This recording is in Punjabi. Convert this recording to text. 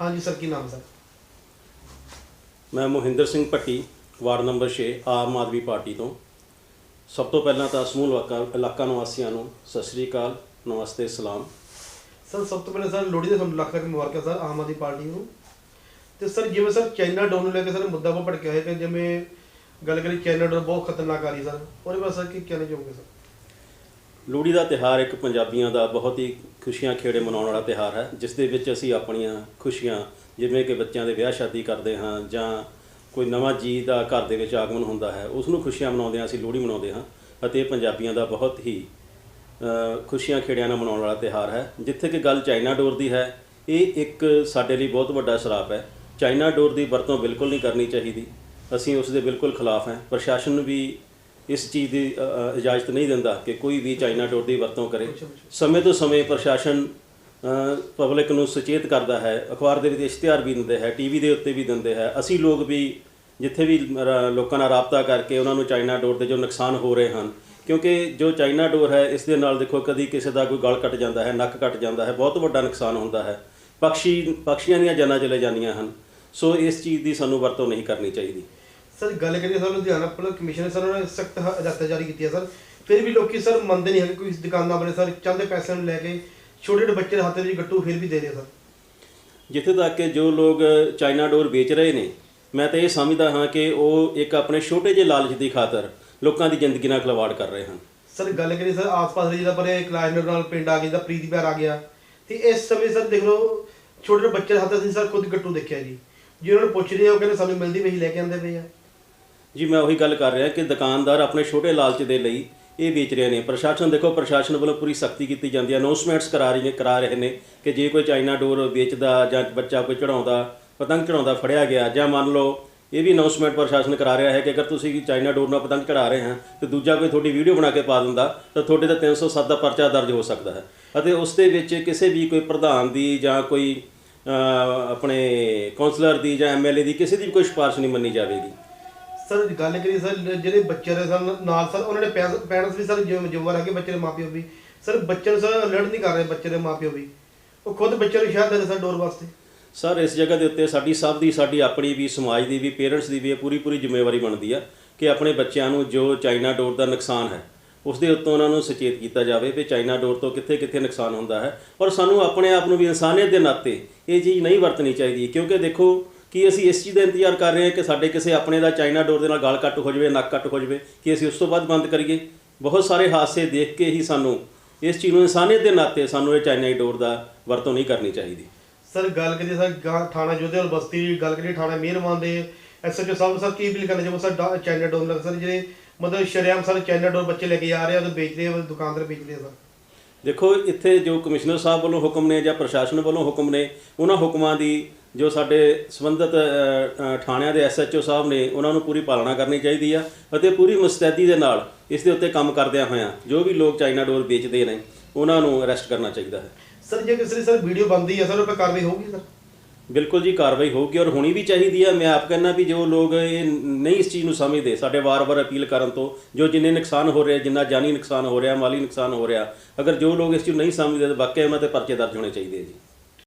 ਹਾਂਜੀ ਸਰ ਕੀ ਨਾਮ ਸਰ? ਮੈਂ Mohinder Singh Bhatti ward number 6 Aam Aadmi party ਤੋਂ। ਸਭ ਤੋਂ ਪਹਿਲਾਂ ਤਾਂ ਸਮੂਹ ਇਲਾਕਾ ਇਲਾਕਾ ਨਿਵਾਸੀਆਂ ਨੂੰ ਸਤਿ ਸ੍ਰੀ ਅਕਾਲ ਨਮਸਤੇ ਸਲਾਮ। ਸਰ ਸਭ ਤੋਂ ਪਹਿਲਾਂ ਸਰ ਲੋਹੜੀ ਦੇ ਤੁਹਾਨੂੰ ਲੱਖ ਲੱਖ ਮੁਬਾਰਕਾਂ ਸਰ ਆਮ ਆਦਮੀ ਪਾਰਟੀ ਨੂੰ। ਤੇ ਸਰ ਜਿਵੇਂ ਸਰ ਚਾਈਨਾ ਡੋਰ ਨੂੰ ਲੈ ਕੇ ਸਰ ਮੁੱਦਾ ਬਹੁਤ ਭੜਕਿਆ ਹੈ ਕਿ ਜਿਵੇਂ ਗੱਲ ਕਰੀ ਚਾਈਨਾ ਡੋਰ ਬਹੁਤ ਖਤਰਨਾਕ ਆ ਰਹੀ ਸਰ। ਉਹਦੇ ਬਾਰੇ ਸਰ ਕੀ ਕਹਿਣਾ ਚਾਹੋਗੇ ਸਰ? ਲੋਹੜੀ ਦਾ ਤਿਹਾਰ ਇੱਕ ਪੰਜਾਬੀਆਂ ਦਾ ਬਹੁਤ ਹੀ ਖੁਸ਼ੀਆਂ ਖੇੜੇ ਮਨਾਉਣ ਵਾਲਾ ਤਿਹਾਰ ਹੈ, ਜਿਸ ਦੇ ਵਿੱਚ ਅਸੀਂ ਆਪਣੀਆਂ ਖੁਸ਼ੀਆਂ, ਜਿਵੇਂ ਕਿ ਬੱਚਿਆਂ ਦੇ ਵਿਆਹ ਸ਼ਾਦੀ ਕਰਦੇ ਹਾਂ ਜਾਂ ਕੋਈ ਨਵਾਂ ਜੀ ਦਾ ਘਰ ਦੇ ਵਿੱਚ ਆਗਮਨ ਹੁੰਦਾ ਹੈ, ਉਸ ਨੂੰ ਖੁਸ਼ੀਆਂ ਮਨਾਉਂਦੇ ਹਾਂ, ਅਸੀਂ ਲੋਹੜੀ ਮਨਾਉਂਦੇ ਹਾਂ ਅਤੇ ਇਹ ਪੰਜਾਬੀਆਂ ਦਾ ਬਹੁਤ ਹੀ ਖੁਸ਼ੀਆਂ ਖੇੜਿਆਂ ਨਾਲ ਮਨਾਉਣ ਵਾਲਾ ਤਿਹਾਰ ਹੈ। ਜਿੱਥੇ ਕਿ ਗੱਲ ਚਾਈਨਾ ਡੋਰ ਦੀ ਹੈ, ਇਹ ਇੱਕ ਸਾਡੇ ਲਈ ਬਹੁਤ ਵੱਡਾ ਸਰਾਪ ਹੈ। ਚਾਈਨਾ ਡੋਰ ਦੀ ਵਰਤੋਂ ਬਿਲਕੁਲ ਨਹੀਂ ਕਰਨੀ ਚਾਹੀਦੀ। ਅਸੀਂ ਉਸ ਦੇ ਬਿਲਕੁਲ ਖਿਲਾਫ ਹਾਂ। ਪ੍ਰਸ਼ਾਸਨ ਨੂੰ ਵੀ ਇਸ ਚੀਜ਼ ਦੀ ਇਜਾਜ਼ਤ ਨਹੀਂ ਦਿੰਦਾ ਕਿ ਕੋਈ ਵੀ ਚਾਈਨਾ ਡੋਰ ਦੀ ਵਰਤੋਂ ਕਰੇ। ਸਮੇਂ ਤੋਂ ਸਮੇਂ ਪ੍ਰਸ਼ਾਸਨ ਪਬਲਿਕ ਨੂੰ ਸੁਚੇਤ ਕਰਦਾ ਹੈ ਅਖਬਾਰ ਦੇ ਵਿੱਚ ਇਸ਼ਤਿਹਾਰ ਵੀ ਦਿੰਦੇ ਹੈ ਟੀਵੀ ਦੇ ਉੱਤੇ ਵੀ ਦਿੰਦੇ ਹੈ। ਅਸੀਂ ਲੋਕ ਵੀ ਜਿੱਥੇ ਵੀ ਲੋਕਾਂ ਨਾਲ ਰਾਬਤਾ ਕਰਕੇ ਉਹਨਾਂ ਨੂੰ ਚਾਈਨਾ ਡੋਰ ਦੇ ਜੋ ਨੁਕਸਾਨ ਹੋ ਰਹੇ ਹਨ ਕਿਉਂਕਿ ਜੋ ਚਾਈਨਾ ਡੋਰ ਹੈ ਇਸ ਦੇ ਨਾਲ ਦੇਖੋ ਕਦੀ ਕਿਸੇ ਦਾ ਕੋਈ ਗਲ ਕੱਟ ਜਾਂਦਾ ਹੈ ਨੱਕ ਕੱਟ ਜਾਂਦਾ ਹੈ ਬਹੁਤ ਵੱਡਾ ਨੁਕਸਾਨ ਹੁੰਦਾ ਹੈ। ਪੰਛੀ ਪੰਛੀਆਂ ਦੀਆਂ ਜਾਨਾਂ ਚਲੇ ਜਾਂਦੀਆਂ ਹਨ। ਸੋ ਇਸ ਚੀਜ਼ ਦੀ ਸਾਨੂੰ ਵਰਤੋਂ ਨਹੀਂ ਕਰਨੀ ਚਾਹੀਦੀ। ਸਰ ਗੱਲ ਕਰੀਏ sir Ludhiana police commissioner sir ਉਹਨਾਂ ਨੇ ਸਖਤ ਹਦਾਇਤਾਂ ਜਾਰੀ ਕੀਤੀਆਂ ਸਰ। ਫਿਰ ਵੀ ਲੋਕੀ ਸਰ ਮੰਨਦੇ ਨਹੀਂ ਹੈਗੇ ਕੋਈ ਇਸ ਦੁਕਾਨਾਂ ਵਾਲੇ ਸਰ ਚੰਦੇ ਪੈਸਿਆਂ ਨੂੰ ਲੈ ਕੇ ਛੋਟੇ ਛੋਟੇ ਬੱਚੇ ਦੇ ਹੱਥ ਵਿੱਚ ਗੱਟੂ ਫਿਰ ਵੀ ਦੇ ਰਹੇ ਸਰ। ਜਿੱਥੇ ਤੱਕ ਕਿ ਜੋ ਲੋਕ ਚਾਈਨਾ ਡੋਰ ਵੇਚ ਰਹੇ ਨੇ ਮੈਂ ਤਾਂ ਇਹ ਸਮਝਦਾ ਹਾਂ ਕਿ ਉਹ ਇੱਕ ਆਪਣੇ ਛੋਟੇ ਜਿਹੇ ਲਾਲਚ ਦੀ ਖਾਤਰ ਲੋਕਾਂ ਦੀ ਜ਼ਿੰਦਗੀ ਨਾਲ ਖਿਲਵਾੜ ਕਰ ਰਹੇ ਹਨ। ਸਰ ਗੱਲ ਕਰੀਏ ਸਰ ਆਸ-ਪਾਸ ਦੇ ਜਿਹਦਾ ਪਰੇ ਕਲਾਈਨਰ ਨਾਲ ਪਿੰਡ ਆ ਗਿਆ ਜਿਹਦਾ ਪ੍ਰੀਤ ਪਿਆਰ ਆ ਗਿਆ। ਤੇ ਇਸ ਸਮੇਂ ਸਰ ਦੇਖ ਲਓ ਛੋਟੇ ਛੋਟੇ ਬੱਚੇ ਦੇ ਹੱਥ ਅਸੀਂ ਸਰ ਖੁਦ ਗੱਟੂ ਦੇਖਿਆ ਜੀ। ਜੇ ਉਹਨਾਂ ਨੂੰ ਪੁੱਛ ਰਹੇ ਹੋ ਕਹਿੰਦੇ ਸਾਨੂੰ ਮਿਲਦੀ ਪਈ ਲੈ ਕੇ ਆਉਂਦੇ ਪਏ ਆ। ਜੀ, ਮੈਂ ਉਹੀ ਗੱਲ ਕਰ ਰਿਹਾ ਕਿ ਦੁਕਾਨਦਾਰ ਆਪਣੇ ਛੋਟੇ ਲਾਲਚ ਦੇ ਲਈ ਇਹ ਵੇਚ ਰਹੇ ਨੇ। ਪ੍ਰਸ਼ਾਸਨ ਦੇਖੋ, ਪ੍ਰਸ਼ਾਸਨ ਵੱਲੋਂ ਪੂਰੀ ਸਖਤੀ ਕੀਤੀ ਜਾਂਦੀ ਹੈ। ਅਨਾਉਂਸਮੈਂਟਸ ਕਰਾ ਰਹੀ ਨੇ, ਕਰਾ ਰਹੇ ਨੇ ਕਿ ਜੇ ਕੋਈ ਚਾਈਨਾ ਡੋਰ ਵੇਚਦਾ ਜਾਂ ਬੱਚਾ ਕੋਈ ਚੜਾਉਂਦਾ ਪਤੰਗ ਚੜਾਉਂਦਾ ਫੜਿਆ ਗਿਆ ਜਾਂ ਮੰਨ ਲਓ ਇਹ ਵੀ ਅਨਾਉਂਸਮੈਂਟ ਪ੍ਰਸ਼ਾਸਨ ਕਰਾ ਰਿਹਾ ਹੈ ਕਿ ਅਗਰ ਤੁਸੀਂ ਚਾਈਨਾ ਡੋਰ ਨਾਲ ਪਤੰਗ ਚੜਾ ਰਹੇ ਹਾਂ ਤੇ ਦੂਜਾ ਕੋਈ ਤੁਹਾਡੀ ਵੀਡੀਓ ਬਣਾ ਕੇ ਪਾ ਦਿੰਦਾ, ਤਾਂ ਤੁਹਾਡੇ ਤੇ 307 ਦਾ ਪਰਚਾ ਦਰਜ ਹੋ ਸਕਦਾ ਹੈ। ਅਤੇ ਉਸ ਦੇ ਵਿੱਚ ਕਿਸੇ ਵੀ ਕੋਈ ਪ੍ਰਧਾਨ ਦੀ ਜਾਂ ਕੋਈ ਆਪਣੇ ਕਾਉਂਸਲਰ ਦੀ ਜਾਂ ਐਮਐਲਏ ਦੀ ਕਿਸੇ ਦੀ ਵੀ ਕੋਈ ਸਿਫਾਰਿਸ਼ ਨਹੀਂ ਮੰਨੀ ਜਾਵੇਗੀ। ਸਰ ਗੱਲ ਕਰੀਏ, ਸਰ, ਜਿਹੜੇ ਬੱਚੇ ਦੇ ਸਰ, ਨਾਲ ਸਰ, ਉਹਨਾਂ ਨੇ ਪੈਰੈਂਟਸ ਵੀ ਸਰ ਜ਼ਿੰਮੇਵਾਰ ਹੈਗੇ ਬੱਚੇ ਦੇ ਮਾਪਿਓ ਵੀ। ਸਰ, ਬੱਚੇ ਨੂੰ ਸਰ ਅਲਰਟ ਨਹੀਂ ਕਰ ਰਹੇ ਬੱਚੇ ਦੇ ਮਾਪਿਓ ਵੀ। ਉਹ ਖੁਦ ਬੱਚੇ ਨੂੰ ਸ਼ਾਇਦ ਦੇ ਰਹੇ ਸਰ, ਡੋਰ ਵਾਸਤੇ ਸਰ, ਇਸ ਜਗ੍ਹਾ ਦੇ ਉੱਤੇ ਸਾਡੀ ਸਭ ਦੀ, ਸਾਡੀ ਆਪਣੀ ਵੀ, ਸਮਾਜ ਦੀ ਵੀ ਪੇਰੈਂਟਸ ਦੀ ਵੀ ਇਹ ਪੂਰੀ ਪੂਰੀ ਜ਼ਿੰਮੇਵਾਰੀ ਬਣਦੀ ਆ ਕਿ ਆਪਣੇ ਬੱਚਿਆਂ ਨੂੰ ਜੋ ਚਾਈਨਾ ਡੋਰ ਦਾ ਨੁਕਸਾਨ ਹੈ, ਉਸ ਦੇ ਉੱਤੋਂ ਉਹਨਾਂ ਨੂੰ ਸੁਚੇਤ ਕੀਤਾ ਜਾਵੇ ਵੀ ਚਾਈਨਾ ਡੋਰ ਤੋਂ ਕਿੱਥੇ ਕਿੱਥੇ ਨੁਕਸਾਨ ਹੁੰਦਾ ਹੈ। ਔਰ ਸਾਨੂੰ ਆਪਣੇ ਆਪ ਨੂੰ ਵੀ ਇਨਸਾਨੀਅਤ ਦੇ ਨਾਤੇ ਇਹ ਚੀਜ਼ ਨਹੀਂ ਵਰਤਣੀ ਚਾਹੀਦੀ, ਕਿਉਂਕਿ ਦੇਖੋ ਕਿ ਅਸੀਂ ਇਸ ਚੀਜ਼ ਦਾ ਇੰਤਜ਼ਾਰ ਕਰ ਰਹੇ ਹਾਂ ਕਿ ਸਾਡੇ ਕਿਸੇ ਆਪਣੇ ਦਾ ਚਾਈਨਾ ਡੋਰ ਦੇ ਨਾਲ ਗਲ ਕੱਟ ਹੋ ਜਾਵੇ ਨੱਕ ਕੱਟ ਹੋ ਜਾਵੇ ਕਿ ਅਸੀਂ ਉਸ ਤੋਂ ਬਾਅਦ ਬੰਦ ਕਰੀਏ? ਬਹੁਤ ਸਾਰੇ ਹਾਦਸੇ ਦੇਖ ਕੇ ਹੀ ਸਾਨੂੰ ਇਸ ਚੀਜ਼ ਨੂੰ ਇਨਸਾਨੀਅਤ ਦੇ ਨਾਤੇ ਸਾਨੂੰ ਇਹ ਚਾਈਨਾ ਡੋਰ ਦਾ ਵਰਤੋਂ ਨਹੀਂ ਕਰਨੀ ਚਾਹੀਦੀ। ਸਰ ਗੱਲ ਕਰੀਏ ਸਰ ਥਾਣਾ ਜੋਧੇਵਾਲ ਬਸਤੀ ਦੀ ਗੱਲ ਕਰੀਏ ਥਾਣਾ ਮਿਹਰਮਾਨ ਦੇ ਐਸਐਚਓ ਸਾਹਿਬ ਸਰ ਕੀ ਅਪੀਲ ਕਰਨਾ ਚਾਹੁੰਦੇ ਸਰ ਚਾਈਨਾ ਡੋਰ ਲੱਗ ਸਰ ਜਿਹੜੇ ਮਤਲਬ ਸ਼ਰੇਆਮ ਸਰ ਚਾਈਨਾ ਡੋਰ ਬੱਚੇ ਲੈ ਕੇ ਆ ਰਹੇ ਆ ਉਹ ਵੇਚ ਰਹੇ ਆ ਦੁਕਾਨਦਾਰ ਵੇਚ ਰਹੇ ਆ ਸਰ। ਦੇਖੋ ਇੱਥੇ ਜੋ ਕਮਿਸ਼ਨਰ ਸਾਹਿਬ ਵੱਲੋਂ ਹੁਕਮ ਨੇ ਜਾਂ ਪ੍ਰਸ਼ਾਸਨ ਵੱਲੋਂ ਹੁਕਮ ਨੇ ਉਹਨਾਂ ਹੁਕਮਾਂ ਦੀ ਜੋ ਸਾਡੇ ਸੰਬੰਧਿਤ ਥਾਣਿਆਂ ਦੇ ਐਸਐਚਓ ਸਾਹਿਬ ਨੇ ਉਹਨਾਂ ਨੂੰ ਪੂਰੀ ਪਾਲਣਾ ਕਰਨੀ ਚਾਹੀਦੀ ਆ ਅਤੇ ਪੂਰੀ ਮੁਸਤੈਦੀ ਦੇ ਨਾਲ ਇਸ ਦੇ ਉੱਤੇ ਕੰਮ ਕਰਦਿਆਂ ਹੋਇਆਂ ਜੋ ਵੀ ਲੋਕ ਚਾਈਨਾ ਡੋਰ ਵੇਚਦੇ ਨੇ ਉਹਨਾਂ ਨੂੰ ਅਰੈਸਟ ਕਰਨਾ ਚਾਹੀਦਾ ਹੈ। ਸਰ ਜੇ ਕਿਸੇ ਦੀ ਸਰ ਵੀਡੀਓ ਬਣਦੀ ਹੈ ਸਰ ਉਹ 'ਤੇ ਕਾਰਵਾਈ ਹੋਊਗੀ ਸਰ? ਬਿਲਕੁਲ ਜੀ ਕਾਰਵਾਈ ਹੋਊਗੀ ਔਰ ਹੋਣੀ ਵੀ ਚਾਹੀਦੀ ਹੈ ਮੈਂ ਆਪ ਕਹਿੰਦਾ ਵੀ ਜੋ ਲੋਕ ਇਹ ਨਹੀਂ ਇਸ ਚੀਜ਼ ਨੂੰ ਸਮਝਦੇ ਸਾਡੇ ਵਾਰ-ਵਾਰ ਅਪੀਲ ਕਰਨ ਤੋਂ ਜੋ ਜਿੰਨੇ ਨੁਕਸਾਨ ਹੋ ਰਿਹਾ ਜਿੰਨਾ ਜਾਨੀ ਨੁਕਸਾਨ ਹੋ ਰਿਹਾ ਮਾਲੀ ਨੁਕਸਾਨ ਹੋ ਰਿਹਾ ਅਗਰ ਜੋ ਲੋਕ ਇਸ ਚੀਜ਼ ਨੂੰ ਨਹੀਂ ਸਮਝਦੇ ਤਾਂ ਵਾਕਿਆ ਉਹਨਾਂ ਤੇ ਪਰਚੇ ਦਰਜ ਹੋਣੇ ਚਾਹੀਦੇ ਆ ਜੀ।